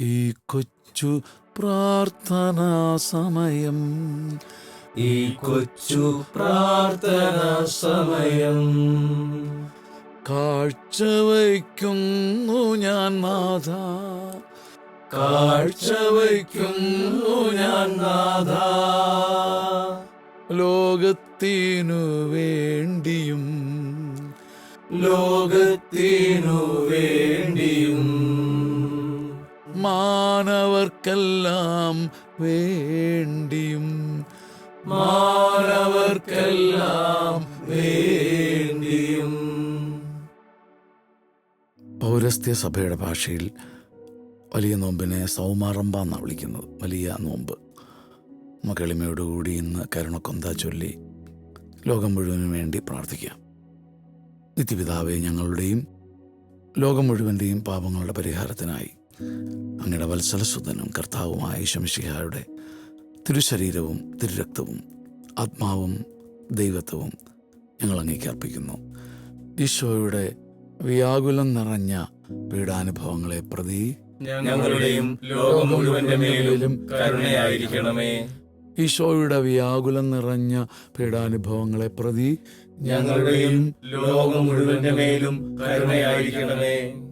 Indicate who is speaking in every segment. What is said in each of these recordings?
Speaker 1: ഈ കൊച്ചു പ്രാർത്ഥനാ സമയം.
Speaker 2: ഈ കൊച്ചു പ്രാർത്ഥന സമയം.
Speaker 1: കാഴ്ച വയ്ക്കുന്നു ഞാൻ നാഥ
Speaker 2: കാഴ്ച വയ്ക്കുന്നു ഞാൻ നാഥ
Speaker 1: ലോകത്തിനു വേണ്ടിയും.
Speaker 2: ലോകത്തിനു വേണ്ടിയും.
Speaker 1: മാനവർക്കെല്ലാം വേണ്ടിയും
Speaker 2: മാനവർക്കെല്ലാം വേണ്ടിയും.
Speaker 1: പൗരസ്ത്യ സഭയുടെ ഭാഷയിൽ വലിയ നോമ്പിനെ സൗമാറമ്പ എന്നാണ് വിളിക്കുന്നത്. വലിയ നോമ്പ്. നമുക്ക് ഇന്ന് കരുണക്കൊന്ത ചൊല്ലി ലോകം മുഴുവനും വേണ്ടി പ്രാർത്ഥിക്കാം. നിത്യപിതാവെ ഞങ്ങളുടെയും ലോകം മുഴുവന്റെയും പാപങ്ങളുടെ പരിഹാരത്തിനായി അങ്ങയുടെ വത്സലസുതനും കർത്താവുമായ ശംഷിഹായുടെ തിരുശരീരവും തിരുരക്തവും ആത്മാവും ദൈവത്വവും ഞങ്ങൾ അങ്ങേക്ക് അർപ്പിക്കുന്നു. ഈശോയുടെ വ്യാകുലം നിറഞ്ഞ പീഡാനുഭവങ്ങളെ പ്രതി
Speaker 2: ഞങ്ങളുടെയും ലോകം മുഴുവന്റെ മേലും കരുണയായിരിക്കണമേ.
Speaker 1: ഈശോയുടെ വ്യാകുലം നിറഞ്ഞ പീഡാനുഭവങ്ങളെ പ്രതി
Speaker 2: ഞങ്ങളുടെയും ലോകം മുഴുവന്റെ മേലും കരുണയായിരിക്കണമേ.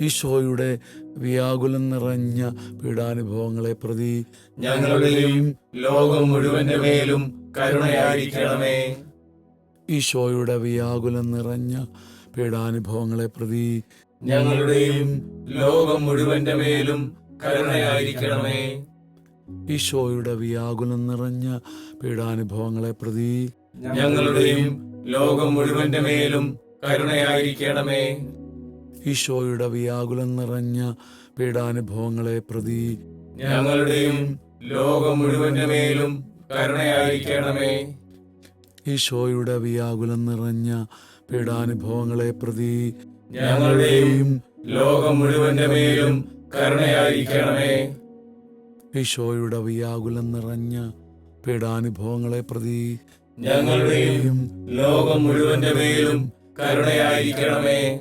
Speaker 1: ഈശോയുടെ വ്യാകുലം നിറഞ്ഞ പീഡാനുഭവങ്ങളെ പ്രതി
Speaker 2: ഞങ്ങളുടെയും ലോകം മുഴുവന്റെ മേലും കരുണയായിരിക്കണമേ.
Speaker 1: ഈശോയുടെ വ്യാകുലം നിറഞ്ഞ പീഡാനുഭവങ്ങളെ പ്രതി
Speaker 2: ഞങ്ങളുടെയും ലോകം മുഴുവന്റെ മേലും കരുണയായിരിക്കണമേ.
Speaker 1: ഈശോയുടെ വ്യാകുലം നിറഞ്ഞ പീഡാനുഭവങ്ങളെ പ്രതി
Speaker 2: ഞങ്ങളുടെയും ലോകം മുഴുവന്റെ മേലും കരുണയായിരിക്കണമേ.
Speaker 1: ഈശോയുടെ വ്യാകുലം നിറഞ്ഞ പീഡാനുഭവങ്ങളെ പ്രതി
Speaker 2: ഞങ്ങളുടെയും ലോകം മുഴുവന്റെ മേലും കരുണയായിരിക്കണമേ.
Speaker 1: ഈശോയുടെ വ്യാകുലം നിറഞ്ഞ പീഡാനുഭവങ്ങളെ പ്രതി
Speaker 2: ഞങ്ങളുടെയും ലോകം മുഴുവന്റെ മേലും കരുണയായിരിക്കണമേ.
Speaker 1: ഈശോയുടെ വ്യാകുലം നിറഞ്ഞ പീഡാനുഭവങ്ങളെ പ്രതി
Speaker 2: ഞങ്ങളുടെയും ലോകം മുഴുവന്റെ മേലും കരുണയായിരിക്കണമേ.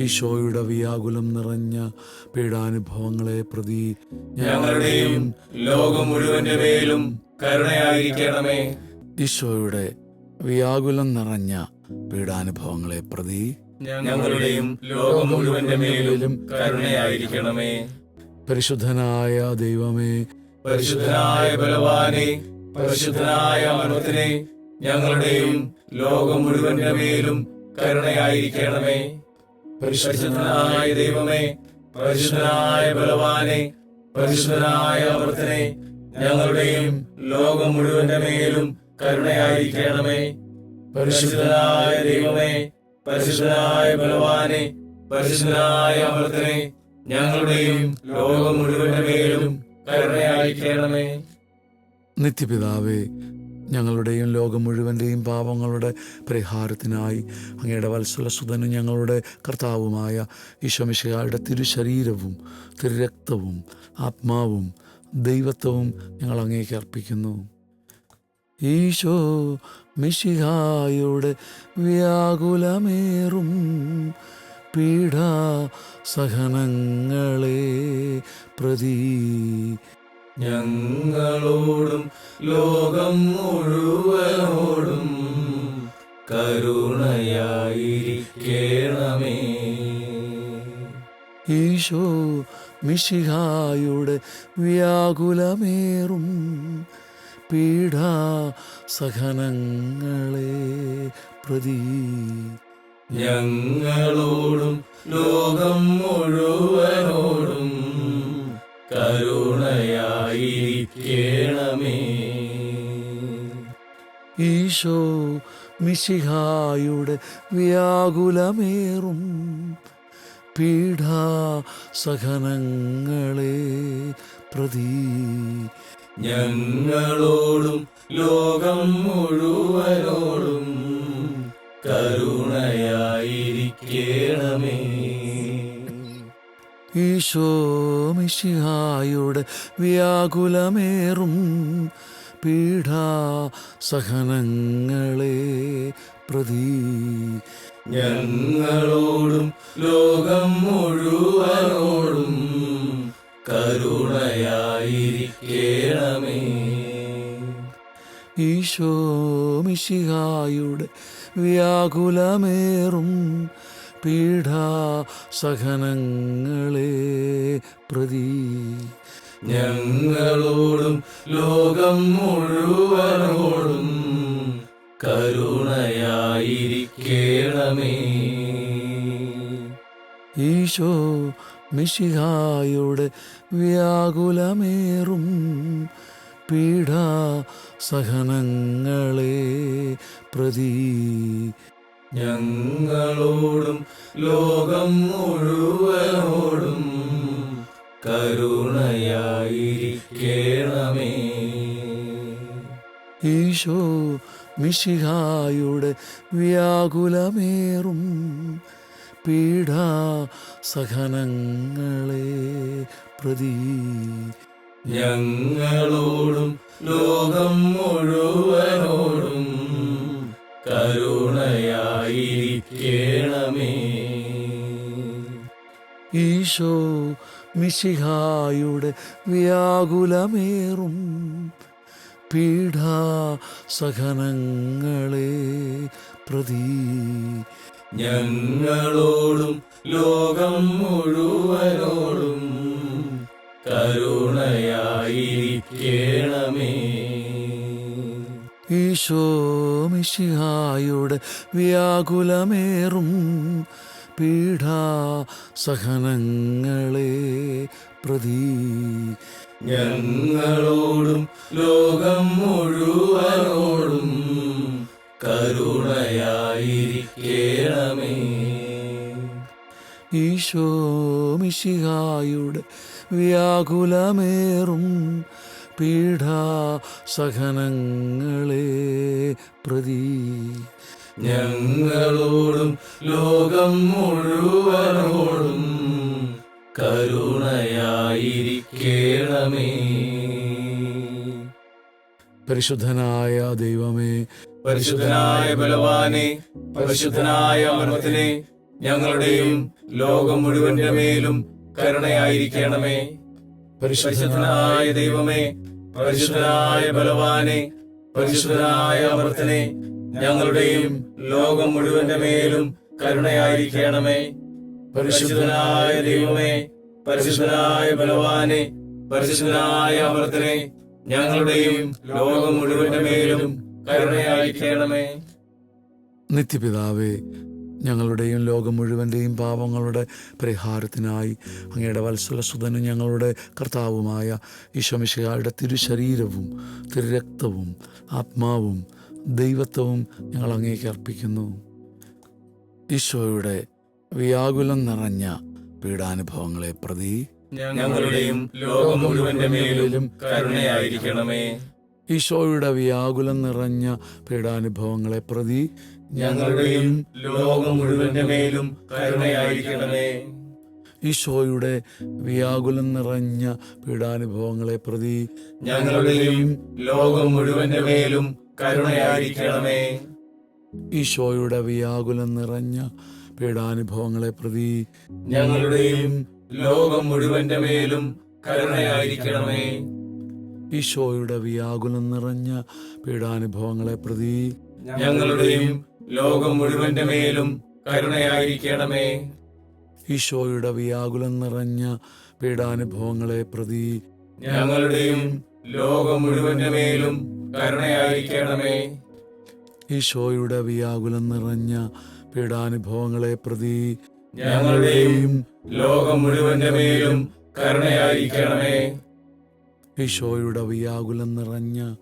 Speaker 1: ഈശോയുടെ വ്യാകുലം നിറഞ്ഞ പീഡാനുഭവങ്ങളെ പ്രതി
Speaker 2: ഞങ്ങളുടെയും ലോകം മുഴുവന്റെ മേലും കരുണയായിരിക്കണമേ.
Speaker 1: ഈശോയുടെ വ്യാകുലം നിറഞ്ഞ പീഡാനുഭവങ്ങളെ പ്രതി
Speaker 2: ഞങ്ങളുടെയും ലോകം മുഴുവന്റെ മേലും കരുണയായിരിക്കണമേ.
Speaker 1: പരിശുദ്ധനായ ദൈവമേ
Speaker 2: പരിശുദ്ധനായ ബലവാനെ പരിശുദ്ധനായ അമൃത്തിനെ ഞങ്ങളുടെയും ലോകം മുഴുവന്റെ മേലും കരുണയായിരിക്കണമേ. പരിശുദ്ധനായ ദൈവമേ പരിശുദ്ധനായ ബലവാനെ പരിശുദ്ധനായ അവർത്തനെ ഞങ്ങളുടെയും ലോകം മുഴുവന്റെ മേലും കരുണയായിരിക്കണമേ. പരിശുദ്ധനായ ദൈവമേ പരിശുദ്ധനായ ബലവാനെ പരിശുദ്ധനായ അമൃത്തിനെ ഞങ്ങളുടെയും ലോകം മുഴുവന്റെ മേലും കരുണയായിരിക്കണമേ.
Speaker 1: നിത്യപിതാവേ ഞങ്ങളുടെയും ലോകം മുഴുവന്റെയും പാപങ്ങളുടെ പരിഹാരത്തിനായി അങ്ങയുടെ വത്സലസുതനും ഞങ്ങളുടെ കർത്താവുമായ ഈശോമിശിഹായുടെ തിരുശരീരവും തിരുരക്തവും ആത്മാവും ദൈവത്വവും ഞങ്ങൾ അങ്ങേക്ക് അർപ്പിക്കുന്നു. ഈശോ മിശിഹായുടെ വ്യാകുലമേറും പീഡാ സഹനങ്ങളെ പ്രതി
Speaker 2: ഞങ്ങളോടും ലോകം മുഴുവനോടും കരുണയായിരിക്കണമേ.
Speaker 1: ഈശോ മിശിഹായുടെ വ്യാകുലമേറും പീഡാ സഹനങ്ങളെ പ്രതി
Speaker 2: ഞങ്ങളോടും ലോകം മുഴുവനോടും
Speaker 1: ഈശോ മിശിഹായുടെ വ്യാകുലമേറും പീഠാ സഹനങ്ങളെ പ്രതി.
Speaker 2: ഞങ്ങളോടും ലോകം മുഴുവനോടും കരുണയായിരിക്കണമേ.
Speaker 1: ഈശോ മിശിഹായുടെ വ്യാകുലമേറും പീഡാ സഹനങ്ങളെ പ്രതി.
Speaker 2: ഞങ്ങളോടും ലോകം മുഴുവനോടും കരുണയായിരിക്കണമേ.
Speaker 1: ഈശോ മിശിഹായുടെ വ്യാകുലമേറും പീഡാസഹനങ്ങളെ പ്രതി.
Speaker 2: ഞങ്ങളോടും ലോകം മുഴുവനോടും കരുണയായിരിക്കണമേ.
Speaker 1: ഈശോ മിശിഹായുടെ വ്യാകുലമേറും പീഡാസഹനങ്ങളെ പ്രതി.
Speaker 2: ഞങ്ങളോടും ലോകം മുഴുവനോടും കരുണയായിരിക്കണമേ.
Speaker 1: ഈശോ മിശിഹായുടെ വ്യാകുലമേറും പീഡാസഹനങ്ങളെ പ്രതി.
Speaker 2: ഞങ്ങളോടും ലോകം മുഴുവനോടും കരുണയായിരിക്കണമേ.
Speaker 1: ഈശോ മിശിഹായുടെ വ്യാകുലമേറും പീഡാസഹനങ്ങളെ പ്രതി.
Speaker 2: ഞങ്ങളോടും ലോകം മുഴുവനോടും കരുണയായിരിക്കണമേ.
Speaker 1: ഈശോ മിശിഹായുടെ വ്യാകുലമേറും പീഡാസഹനങ്ങളെ പ്രതി.
Speaker 2: ഞങ്ങളോടും ലോകം മുഴുവനോടും കരുണയായിരിക്കേണമേ.
Speaker 1: ഈശോ മിശിഹായുടെ വ്യാകുലമേറും പീഡാസഹനങ്ങളെ പ്രതി.
Speaker 2: ഞങ്ങളോടും ലോകം മുഴുവനോടും കരുണയായിരിക്കണമേ.
Speaker 1: പരിശുദ്ധനായ ദൈവമേ
Speaker 2: പരിശുദ്ധനായ ബലവാനെ പരിശുദ്ധനായ അമൃതനെ ഞങ്ങളുടെയും ലോകം മുഴുവന്റെ മേലും കരുണയായിരിക്കണമേ. പരിശുദ്ധനായ ദൈവമേ പരിശുദ്ധനായ ബലവാനെ പരിശുദ്ധനായ അമൃതനെ ഞങ്ങളുടെയും ലോകം മുഴുവന്റെ മേലും കരുണയായിരിക്കണമേ. പരിശുദ്ധനായ ദൈവമേ പരിശുദ്ധനായ ബലവാനെ പരിശുദ്ധനായ അമൃതനെ ഞങ്ങളുടെയും ലോകം മുഴുവന്റെ മേലും കരുണയായിരിക്കണമേ.
Speaker 1: നിത്യപിതാവേ ഞങ്ങളുടെയും ലോകം മുഴുവന്റെയും പാപങ്ങളുടെ പരിഹാരത്തിനായി അങ്ങയുടെ വത്സലസുതനും ഞങ്ങളുടെ കർത്താവുമായ ഈശോമിശിഹായുടെ തിരുശരീരവും തിരുരക്തവും ആത്മാവും ദൈവത്വവും ഞങ്ങൾ അങ്ങേക്ക് അർപ്പിക്കുന്നു. ഈശോയുടെ വ്യാകുലം നിറഞ്ഞ പീഡാനുഭവങ്ങളെ പ്രതി
Speaker 2: ഞങ്ങളുടെയും ലോകം മുഴുവന്റെ മേലും കരുണയായിരിക്കണമേ.
Speaker 1: ഈശോയുടെ വ്യാകുലം നിറഞ്ഞ പീഡാനുഭവങ്ങളെ പ്രതി
Speaker 2: ഞങ്ങളുടെയും ലോകം മുഴുവന്റെ മേലും കരുണയായിരിക്കണമേ.
Speaker 1: ഈശോയുടെ വ്യാകുലം നിറഞ്ഞ പീഡാനുഭവങ്ങളെ പ്രതി
Speaker 2: ഞങ്ങളുടെയും ലോകം മുഴുവന്റെ മേലും കരുണയായിരിക്കണമേ.
Speaker 1: ഈശോയുടെ വ്യാകുലം നിറഞ്ഞ പീഡാനുഭവങ്ങളെ പ്രതി
Speaker 2: ഞങ്ങളുടെയും ലോകം മുഴുവന്റെ മേലും കരുണയായിരിക്കണമേ.
Speaker 1: ഈശോയുടെ വ്യാകുലം നിറഞ്ഞ പീഡാനുഭവങ്ങളെ പ്രതി
Speaker 2: ഞങ്ങളുടെയും ലോകം മുഴുവന്റെ മേലും കരുണയായിരിക്കണമേ.
Speaker 1: ഈശോയുടെ വ്യാകുലം നിറഞ്ഞ പീഡാനുഭവങ്ങളെ പ്രതി
Speaker 2: ഞങ്ങളുടെയും ലോകം മുഴുവന്റെ മേലും കരുണയായിരിക്കണമേ.
Speaker 1: ഈശോയുടെ വ്യാകുലം നിറഞ്ഞ പീഡാനുഭവങ്ങളെ പ്രതി
Speaker 2: ഞങ്ങളുടെയും ലോകം മുഴുവന്റെ മേലും കരുണയായിരിക്കണമേ.
Speaker 1: ഈശോയുടെ വ്യാകുലം നിറഞ്ഞ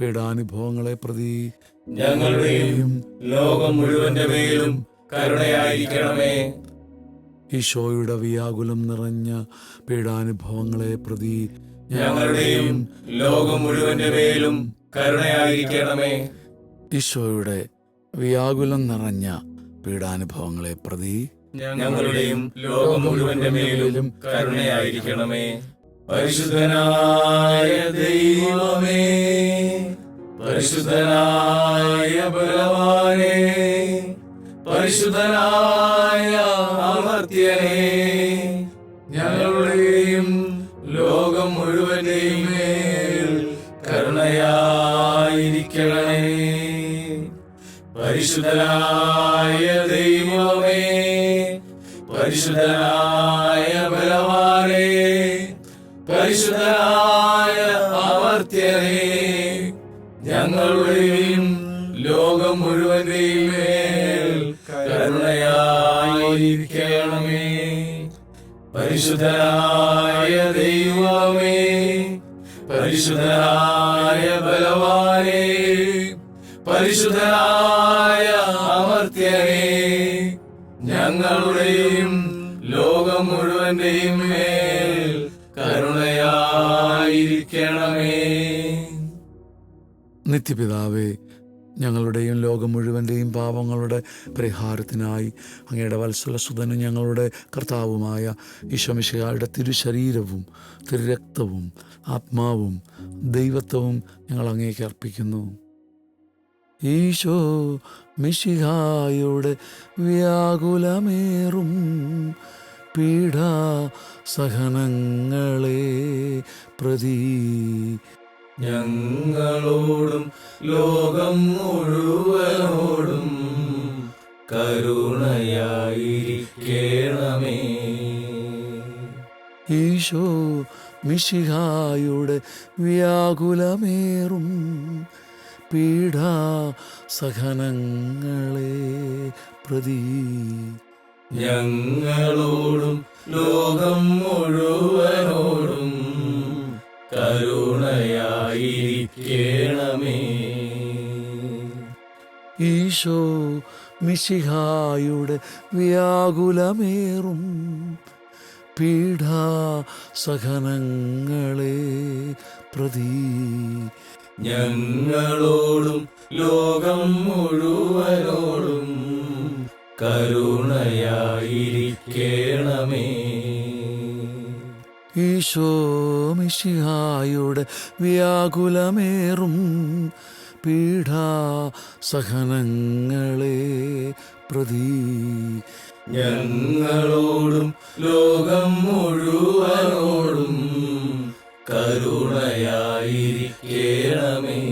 Speaker 1: പീഡാനുഭവങ്ങളെ പ്രതി
Speaker 2: ഞങ്ങളുടെയും ലോകം മുഴുവന്റെ മേലും കരുണയായിരിക്കണമേ.
Speaker 1: ഈശോയുടെ വ്യാകുലം നിറഞ്ഞ പീഡാനുഭവങ്ങളെ പ്രതി
Speaker 2: ഞങ്ങളുടെയും ലോകം മുഴുവന്റെ മേലും കരുണയായിരിക്കണമേ.
Speaker 1: ഈശോയുടെ വ്യാകുലം നിറഞ്ഞ പീഡാനുഭവങ്ങളെ പ്രതി
Speaker 2: ഞങ്ങളുടെയും ലോകം മുഴുവന്റെ മേലും കരുണയായിരിക്കണമേ. പരിശുദ്ധനായ ദൈവമേ പരിശുദ്ധനായ ബലവാനെ പരിശുദ്ധനായ അമർത്യനെ ഞങ്ങളുടെയും രക്ഷിക്കണമേ പരിശുദ്ധനായ ദൈവമേ പരിശുദ്ധനായ ബലവാനെ പരിശുദ്ധനായ അമർത്യനെ ഞങ്ങളുടെയും ലോകം മുഴുവൻ കരുണയായിരിക്കണമേ. പരിശുദ്ധനായ ദൈവമേ പരിശുദ്ധനായ ബലവാനെ പരിശുദ്ധനായ അമർത്യനെ ഞങ്ങളുടെയും ലോകം മുഴുവന്റെയും മേൽ കരുണയായിരിക്കണമേ.
Speaker 1: നിത്യപിതാവേ ഞങ്ങളുടെയും ലോകം മുഴുവന്റെയും പാപങ്ങളുടെ പരിഹാരത്തിനായി അങ്ങയുടെ വത്സലസുതനും ഞങ്ങളുടെ കർത്താവുമായ ഈശോമിശയാളുടെ തിരുശരീരവും തിരുരക്തവും ആത്മാവും ദൈവത്വവും ഞങ്ങൾ അങ്ങേക്ക് അർപ്പിക്കുന്നു. ഈശോ മിശിഹായുടെ വ്യാകുലമേറും പീഡാ സഹനങ്ങളെ പ്രതി
Speaker 2: ഞങ്ങളോടും ലോകം മുഴുവനോടും കരുണയായിരിക്കണമേ.
Speaker 1: ഈശോ മിശിഹായുടെ വ്യാകുലമേറും പീഡാ സഹനങ്ങളെ പ്രതി.
Speaker 2: ഞങ്ങളോടും ലോകം മുഴുവനോടും കരുണയായിരിക്കണമേ.
Speaker 1: ഈശോ മിശിഹായുടെ വ്യാകുലമേറും പീഠാ സഹനങ്ങളെ പ്രതി.
Speaker 2: ഞങ്ങളോടും ലോകം മുഴുവനോടും കരുണയായിരിക്കണമേ.
Speaker 1: ഈശോ മിശിഹായുടെ വ്യാകുലമേറും പീഡാ സഹനങ്ങളെ പ്രതി.
Speaker 2: ഞങ്ങളോടും ലോകം മുഴുവനോടും കരുണയായിരിക്കണമേ.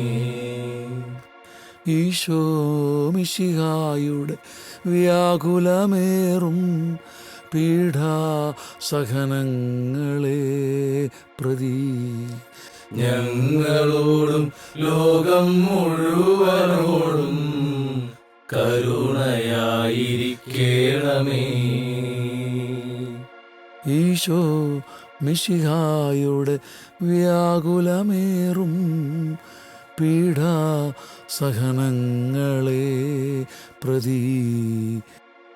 Speaker 1: ഈശോ മിശിഹായുടെ വ്യാകുലമേറും പീഡാ സഹനങ്ങളെ പ്രതി.
Speaker 2: ഞങ്ങളോടും ലോകം മുഴുവനോടും കരുണയായിരിക്കണമേ.
Speaker 1: ഈശോ മിശിഹായുടെ വ്യാകുലമേറും പീഡാ സഹനങ്ങളെ പ്രതി.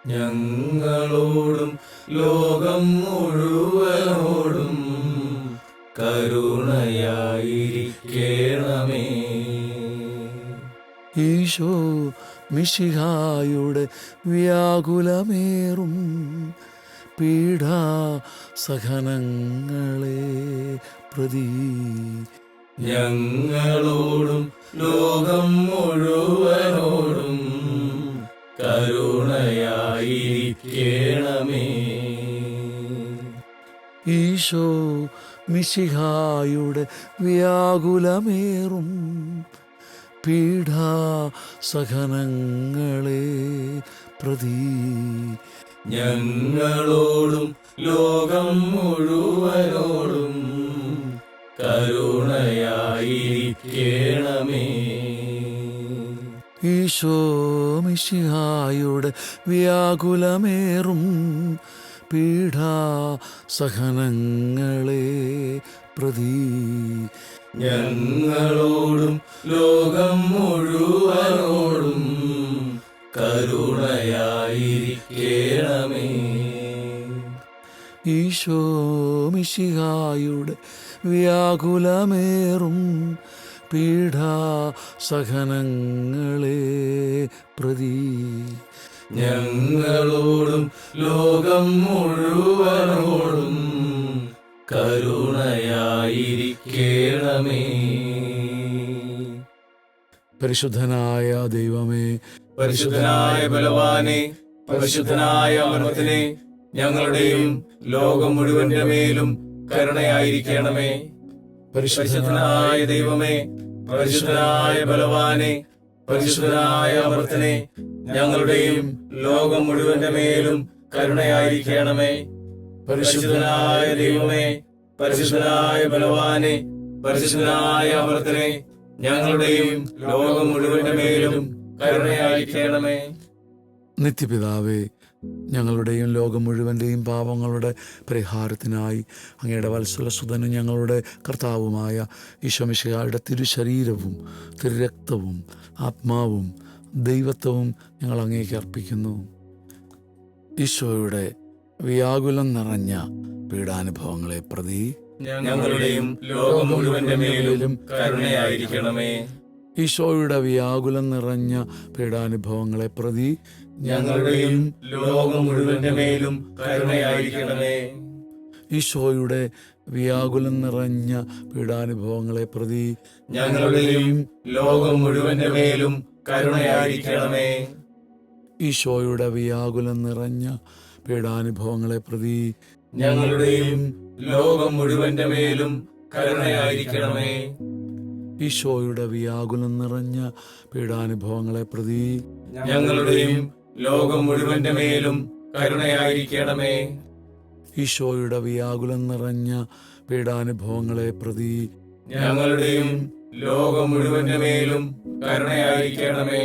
Speaker 2: ഞങ്ങളോടും ലോകം മുഴുവനോടും കരുണയായിരിക്കണമേ.
Speaker 1: ഈശോ മിശിഹായുടെ വ്യാകുലമേറും പീഡാ സഹനങ്ങളെ പ്രതി.
Speaker 2: ഞങ്ങളോടും ലോകം മുഴുവനോടും കരുണയായിരിക്കണമേ.
Speaker 1: ഈശോ മിശിഹായുടെ വ്യാകുലമേറും പീഠാ സഹനങ്ങളെ പ്രതി.
Speaker 2: ഞങ്ങളോടും ലോകം മുഴുവനോടും കരുണയായിരിക്കണമേ.
Speaker 1: ഈശോ മിശിഹായുടെ വ്യാകുലമേറും പീഡാ സഹനങ്ങളെ പ്രതി.
Speaker 2: ഞങ്ങളോടും ലോകം മുഴുവനോടും കരുണയായിരിക്കേണമേ.
Speaker 1: ഈശോ മിശിഹായുടെ വ്യാകുലമേറും പീഡാ സഹനങ്ങളെ പ്രതി.
Speaker 2: ഞങ്ങളോടും ലോകം മുഴുവനോടും കരുണയായിരിക്കണമേ.
Speaker 1: പരിശുദ്ധനായ ദൈവമേ
Speaker 2: പരിശുദ്ധനായ ബലവാനെ പരിശുദ്ധനായ അമൃതനെ ഞങ്ങളുടെയും ലോകം മുഴുവന്റെ മേലും കരുണയായിരിക്കണമേ. പരിശുദ്ധനായ ദൈവമേ പരിശുദ്ധനായ ബലവാനെ പരിശുദ്ധനായ അമൃതനെ ഞങ്ങളുടെയും ലോകം മുഴുവന്റെ മേലും കരുണയായിരിക്കണമേ. പരിശുദ്ധനായ ദൈവമേ പരിശുദ്ധനായ ബലവാനെ പരിശുദ്ധനായ അമൃതനെ ഞങ്ങളുടെയും ലോകം മുഴുവന്റെ മേലും കരുണയായിരിക്കണമേ.
Speaker 1: നിത്യപിതാവേ ഞങ്ങളുടെയും ലോകം മുഴുവന്റെയും പാപങ്ങളുടെ പരിഹാരത്തിനായി അങ്ങയുടെ വത്സലസുതനും ഞങ്ങളുടെ കർത്താവുമായ ഈശോമിശിഹായുടെ തിരുശരീരവും തിരുരക്തവും ആത്മാവും ദൈവത്വവും ഞങ്ങൾ അങ്ങേക്ക് അർപ്പിക്കുന്നു. ഈശോയുടെ വ്യാകുലം നിറഞ്ഞ പീഡാനുഭവങ്ങളെ പ്രതി
Speaker 2: ഞങ്ങളുടെയും ലോകം മുഴുവന്റെ മേലും കരുണയായിരിക്കണമേ.
Speaker 1: ഈശോയുടെ വ്യാകുലം നിറഞ്ഞ പീഡാനുഭവങ്ങളെ പ്രതി
Speaker 2: ഞങ്ങളുടെയും ലോകം മുഴുവന്റെ മേലും കരുണയായിരിക്കണമേ.
Speaker 1: ഈശോയുടെ വ്യാകുലം നിറഞ്ഞ പീഡാനുഭവങ്ങളെ പ്രതി
Speaker 2: ഞങ്ങളുടെയും ലോകം മുഴുവന്റെ മേലും കരുണയായിരിക്കണമേ.
Speaker 1: ഈശോയുടെ വ്യാകുലം നിറഞ്ഞ പീഡാനുഭവങ്ങളെ പ്രതി
Speaker 2: ഞങ്ങളുടെയും ലോകം മുഴുവന്റെ മേലും കരുണയായിരിക്കണമേ.
Speaker 1: ഈശോയുടെ വ്യാകുലം നിറഞ്ഞ പീഡാനുഭവങ്ങളെ പ്രതി
Speaker 2: ഞങ്ങളുടെയും ലോകം മുഴുവന്റെ മേലും കരുണയായിരിക്കണമേ.
Speaker 1: ഈശോയുടെ വ്യാകുലം നിറഞ്ഞ പീഡാനുഭവങ്ങളെ പ്രതി
Speaker 2: ഞങ്ങളുടെയും ലോകം മുഴുവന്റെ മേലും കരുണയായിരിക്കണമേ.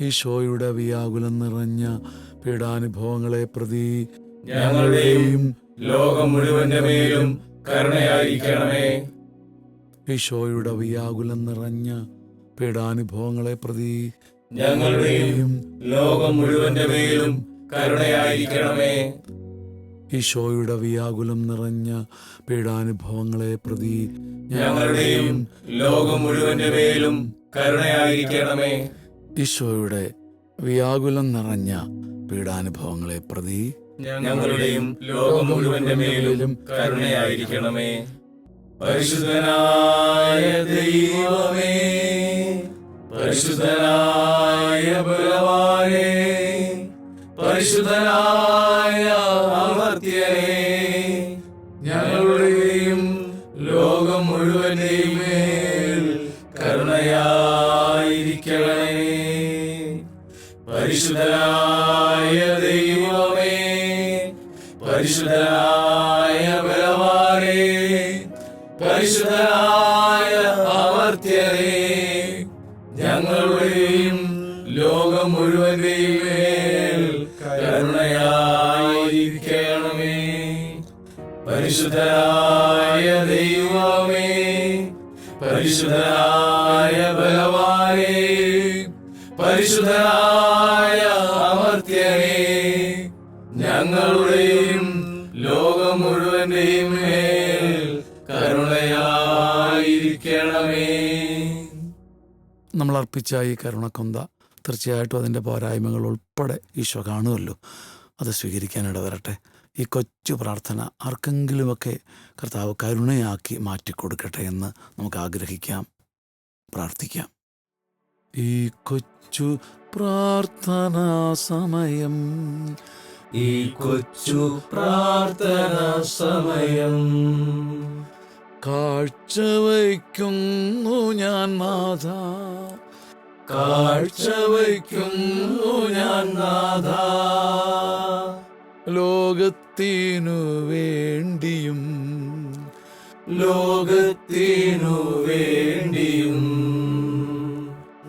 Speaker 1: ഈശോയുടെ വ്യാകുലം നിറഞ്ഞ പീഡാനുഭവങ്ങളെ പ്രതി
Speaker 2: ഞങ്ങളുടെയും ലോകം മുഴുവന്റെ മേലും കരുണയായിരിക്കണമേ.
Speaker 1: ഈശോയുടെ വ്യാകുലം നിറഞ്ഞ പീഡാനുഭവങ്ങളെ പ്രതി
Speaker 2: ഞങ്ങളുടെയും ലോകം മുഴുവന്റെ മേലും കരുണയായിരിക്കണമേ.
Speaker 1: ഈശോയുടെ വ്യാകുലം നിറഞ്ഞ പീഡാനുഭവങ്ങളെ പ്രതി
Speaker 2: ഞങ്ങളുടെയും ലോകം മുഴുവന്റെ മേലും കരുണയായിരിക്കണമേ.
Speaker 1: ഈശോയുടെ വ്യാകുലം നിറഞ്ഞ പീഡാനുഭവങ്ങളെ പ്രതി
Speaker 2: ഞങ്ങളുടെയും ലോകം മുഴുവന്റെ മേലും കരുണയായിരിക്കണമേ. പരിശുദ്ധനായ ദൈവമേ പരിശുദ്ധനായ ബലവാനേ പരിശുദ്ധനായ അമർത്യനേ ഞങ്ങളുടെയും ലോകം മുഴുവനെയും മേൽ കരുണയായിരിക്കണമേ. പരിശുദ്ധനായ ദൈവമേ പരിശുദ്ധനായ പരിശുദ്ധനായ അമർത്യനേ ഞങ്ങളുടെയും ലോകം മുഴുവന്റെയും പരിശുദ്ധനായ ദൈവമേ പരിശുദ്ധനായ ഭഗവാനേ പരിശുദ്ധനായ
Speaker 1: നമ്മൾ അർപ്പിച്ച ഈ കരുണക്കൊന്ത തീർച്ചയായിട്ടും അതിന്റെ പോരായ്മകൾ ഉൾപ്പെടെ ഈശോ കാണുമല്ലോ. അത് സ്വീകരിക്കാനിട വരട്ടെ ഈ കൊച്ചു പ്രാർത്ഥന ആർക്കെങ്കിലുമൊക്കെ കർത്താവ് കരുണയാക്കി മാറ്റിക്കൊടുക്കട്ടെ എന്ന് നമുക്ക് ആഗ്രഹിക്കാം പ്രാർത്ഥിക്കാം. ഈ കൊച്ചു പ്രാർത്ഥനാ സമയം
Speaker 2: ഈ കൊച്ചു പ്രാർത്ഥന സമയം.
Speaker 1: കാഴ്ച വയ്ക്കുന്നു ഞാൻ നാഥ
Speaker 2: കാഴ്ചവയ്ക്കുന്നു ഞാൻ നാഥ.
Speaker 1: ലോകത്തിനു വേണ്ടിയും
Speaker 2: ലോകത്തിനു വേണ്ടിയും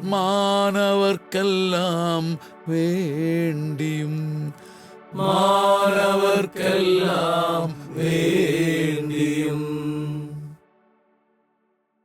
Speaker 1: മാനവർക്കെല്ലാം വേണ്ടിയും
Speaker 2: മാനവർക്കെല്ലാം വേണ്ടിയും